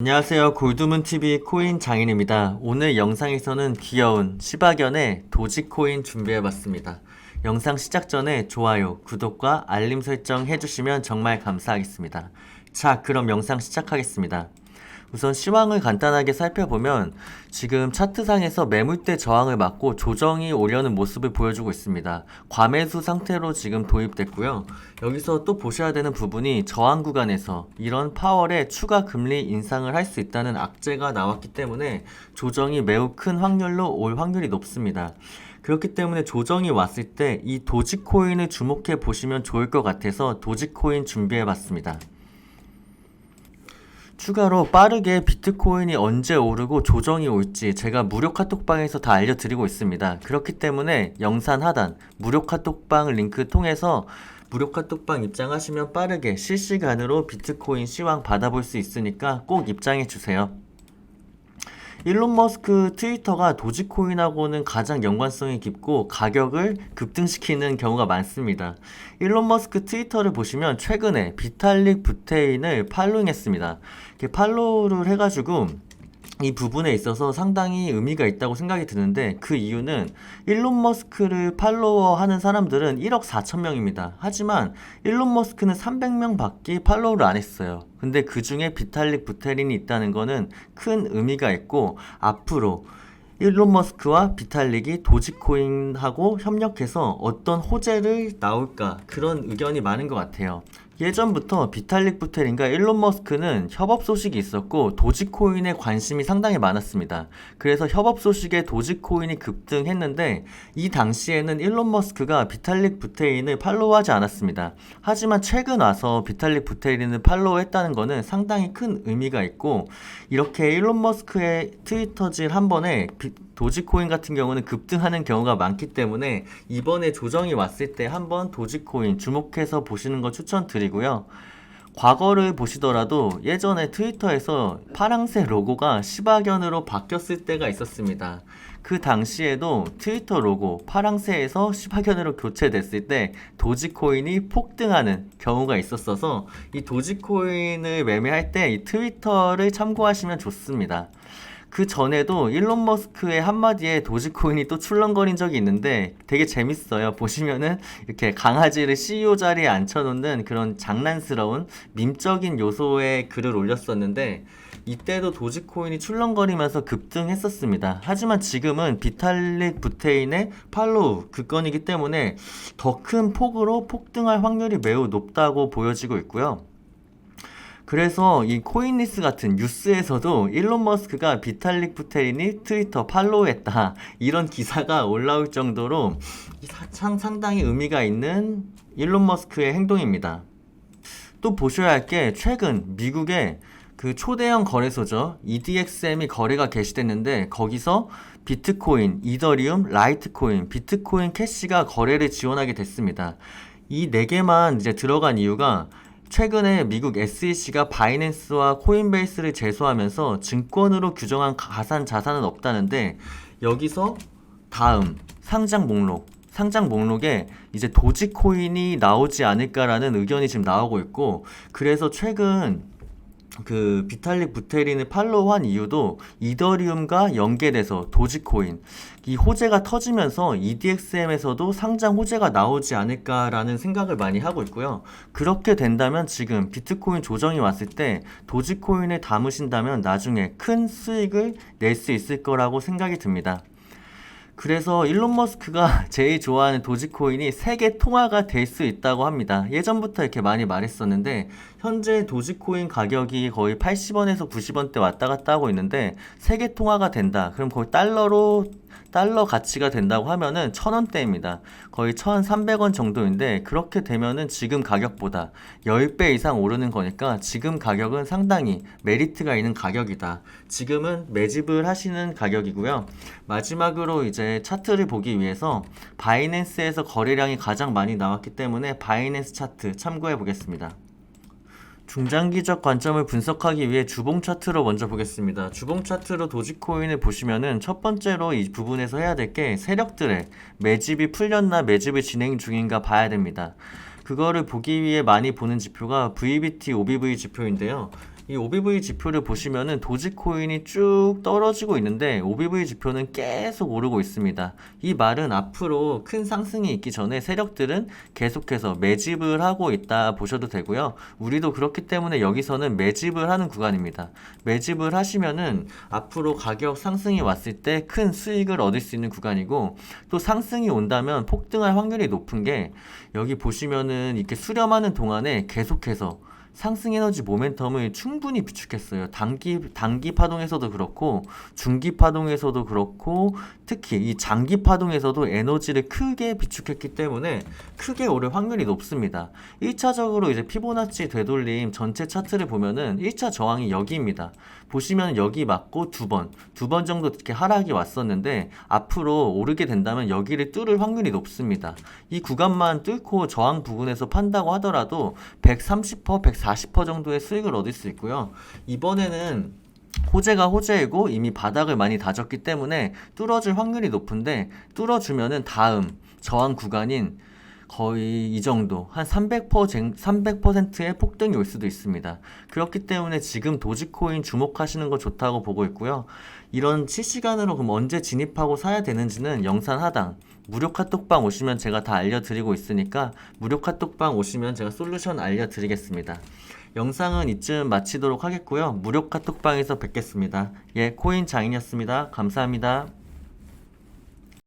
안녕하세요. 골드문TV 코인 장인입니다. 오늘 영상에서는 귀여운 시바견의 도지코인 준비해봤습니다. 영상 시작 전에 좋아요, 구독과 알림 설정 해주시면 정말 감사하겠습니다. 자, 그럼 영상 시작하겠습니다. 우선 시황을 간단하게 살펴보면 지금 차트상에서 매물대 저항을 맞고 조정이 오려는 모습을 보여주고 있습니다. 과매수 상태로 지금 도입됐고요. 여기서 또 보셔야 되는 부분이 저항 구간에서 이런 파월의 추가 금리 인상을 할 수 있다는 악재가 나왔기 때문에 조정이 매우 큰 확률로 올 확률이 높습니다. 그렇기 때문에 조정이 왔을 때 이 도지코인을 주목해 보시면 좋을 것 같아서 도지코인 준비해 봤습니다. 추가로 빠르게 비트코인이 언제 오르고 조정이 올지 제가 무료 카톡방에서 다 알려드리고 있습니다. 그렇기 때문에 영상 하단 무료 카톡방 링크 통해서 무료 카톡방 입장하시면 빠르게 실시간으로 비트코인 시황 받아볼 수 있으니까 꼭 입장해 주세요. 일론 머스크 트위터가 도지코인하고는 가장 연관성이 깊고 가격을 급등시키는 경우가 많습니다. 일론 머스크 트위터를 보시면 최근에 비탈릭 부테인을 팔로잉했습니다. 팔로우를 해가지고 이 부분에 있어서 상당히 의미가 있다고 생각이 드는데 그 이유는 일론 머스크를 팔로워하는 사람들은 1억 4천 명입니다. 하지만 일론 머스크는 300명 밖에 팔로우를 안 했어요. 근데 그 중에 비탈릭 부테린이 있다는 거는 큰 의미가 있고 앞으로 일론 머스크와 비탈릭이 도지코인하고 협력해서 어떤 호재를 나올까 그런 의견이 많은 것 같아요. 예전부터 비탈릭 부테린과 일론 머스크는 협업 소식이 있었고 도지코인에 관심이 상당히 많았습니다. 그래서 협업 소식에 도지코인이 급등했는데 이 당시에는 일론 머스크가 비탈릭 부테린을 팔로우하지 않았습니다. 하지만 최근 와서 비탈릭 부테린을 팔로우했다는 것은 상당히 큰 의미가 있고 이렇게 일론 머스크의 트위터질 한 번에 비- 도지코인 같은 경우는 급등하는 경우가 많기 때문에 이번에 조정이 왔을 때 한번 도지코인 주목해서 보시는 거 추천드 리고요. 과거를 보시더라도 예전에 트위터에서 파랑색 로고가 시바견으로 바뀌었을 때가 있었습니다. 그 당시에도 트위터 로고 파랑새에서 시바견으로 교체됐을 때 도지코인이 폭등하는 경우가 있었어서 이 도지코인을 매매할 때 이 트위터를 참고하시면 좋습니다. 그 전에도 일론 머스크의 한마디에 도지코인이 또 출렁거린 적이 있는데 되게 재밌어요. 보시면은 이렇게 강아지를 CEO 자리에 앉혀놓는 그런 장난스러운 밈적인 요소의 글을 올렸었는데 이때도 도지코인이 출렁거리면서 급등했었습니다. 하지만 지금은 비탈릭 부테인의 팔로우 그 건이기 때문에 더 큰 폭으로 폭등할 확률이 매우 높다고 보여지고 있고요. 그래서 이 코인리스 같은 뉴스에서도 일론 머스크가 비탈릭 부테린이 트위터 팔로우했다 이런 기사가 올라올 정도로 상, 상당히 의미가 있는 일론 머스크의 행동입니다. 또 보셔야 할 게 최근 미국의 그 초대형 거래소죠. EDXM이 거래가 개시됐는데 거기서 비트코인, 이더리움, 라이트코인, 비트코인 캐시가 거래를 지원하게 됐습니다. 이 네 개만 이제 들어간 이유가 최근에 미국 SEC가 바이낸스와 코인베이스를 제소하면서 증권으로 규정한 가산 자산은 없다는데 여기서 다음 상장 목록 상장 목록에 이제 도지코인이 나오지 않을까라는 의견이 지금 나오고 있고 그래서 최근 그 비탈릭 부테린을 팔로우한 이유도 이더리움과 연계돼서 도지코인 이 호재가 터지면서 EDXM에서도 상장 호재가 나오지 않을까라는 생각을 많이 하고 있고요. 그렇게 된다면 지금 비트코인 조정이 왔을 때 도지코인을 담으신다면 나중에 큰 수익을 낼 수 있을 거라고 생각이 듭니다. 그래서 일론 머스크가 제일 좋아하는 도지코인이 세계 통화가 될 수 있다고 합니다. 예전부터 이렇게 많이 말했었는데 현재 도지코인 가격이 거의 80원에서 90원대 왔다 갔다 하고 있는데 세계 통화가 된다. 그럼 거의 달러로 달러 가치가 된다고 하면은 천 원대입니다. 거의 1,300원 정도인데 그렇게 되면은 지금 가격보다 10배 이상 오르는 거니까 지금 가격은 상당히 메리트가 있는 가격이다. 지금은 매집을 하시는 가격이고요. 마지막으로 이제 차트를 보기 위해서 바이낸스에서 거래량이 가장 많이 나왔기 때문에 바이낸스 차트 참고해 보겠습니다. 중장기적 관점을 분석하기 위해 주봉 차트로 먼저 보겠습니다. 주봉 차트로 도지코인을 보시면은 첫 번째로 이 부분에서 해야 될 게 세력들의 매집이 풀렸나 매집이 진행 중인가 봐야 됩니다. 그거를 보기 위해 많이 보는 지표가 VBT, OBV 지표인데요. 이 OBV 지표를 보시면은 도지코인이 쭉 떨어지고 있는데 OBV 지표는 계속 오르고 있습니다. 이 말은 앞으로 큰 상승이 있기 전에 세력들은 계속해서 매집을 하고 있다 보셔도 되고요. 우리도 그렇기 때문에 여기서는 매집을 하는 구간입니다. 매집을 하시면은 앞으로 가격 상승이 왔을 때 큰 수익을 얻을 수 있는 구간이고 또 상승이 온다면 폭등할 확률이 높은 게 여기 보시면은 이렇게 수렴하는 동안에 계속해서 상승 에너지 모멘텀을 충분히 비축했어요. 단기 단기 파동에서도 그렇고 중기 파동에서도 그렇고 특히 이 장기 파동에서도 에너지를 크게 비축했기 때문에 크게 오를 확률이 높습니다. 1차적으로 이제 피보나치 되돌림 전체 차트를 보면은 1차 저항이 여기입니다. 보시면 여기 맞고 두 번, 두 번 정도 이렇게 하락이 왔었는데 앞으로 오르게 된다면 여기를 뚫을 확률이 높습니다. 이 구간만 뚫고 저항 부근에서 판다고 하더라도 130%, 140% 정도의 수익을 얻을 수 있고요. 이번에는 호재가 호재이고 이미 바닥을 많이 다졌기 때문에 뚫어줄 확률이 높은데 뚫어주면은 다음 저항 구간인 거의 이 정도 한 300%, 300%의 폭등이 올 수도 있습니다. 그렇기 때문에 지금 도지코인 주목하시는 거 좋다고 보고 있고요. 이런 실시간으로 그럼 언제 진입하고 사야 되는지는 영상 하단 무료 카톡방 오시면 제가 다 알려드리고 있으니까 무료 카톡방 오시면 제가 솔루션 알려드리겠습니다. 영상은 이쯤 마치도록 하겠고요. 무료 카톡방에서 뵙겠습니다. 예, 코인 장인이었습니다. 감사합니다.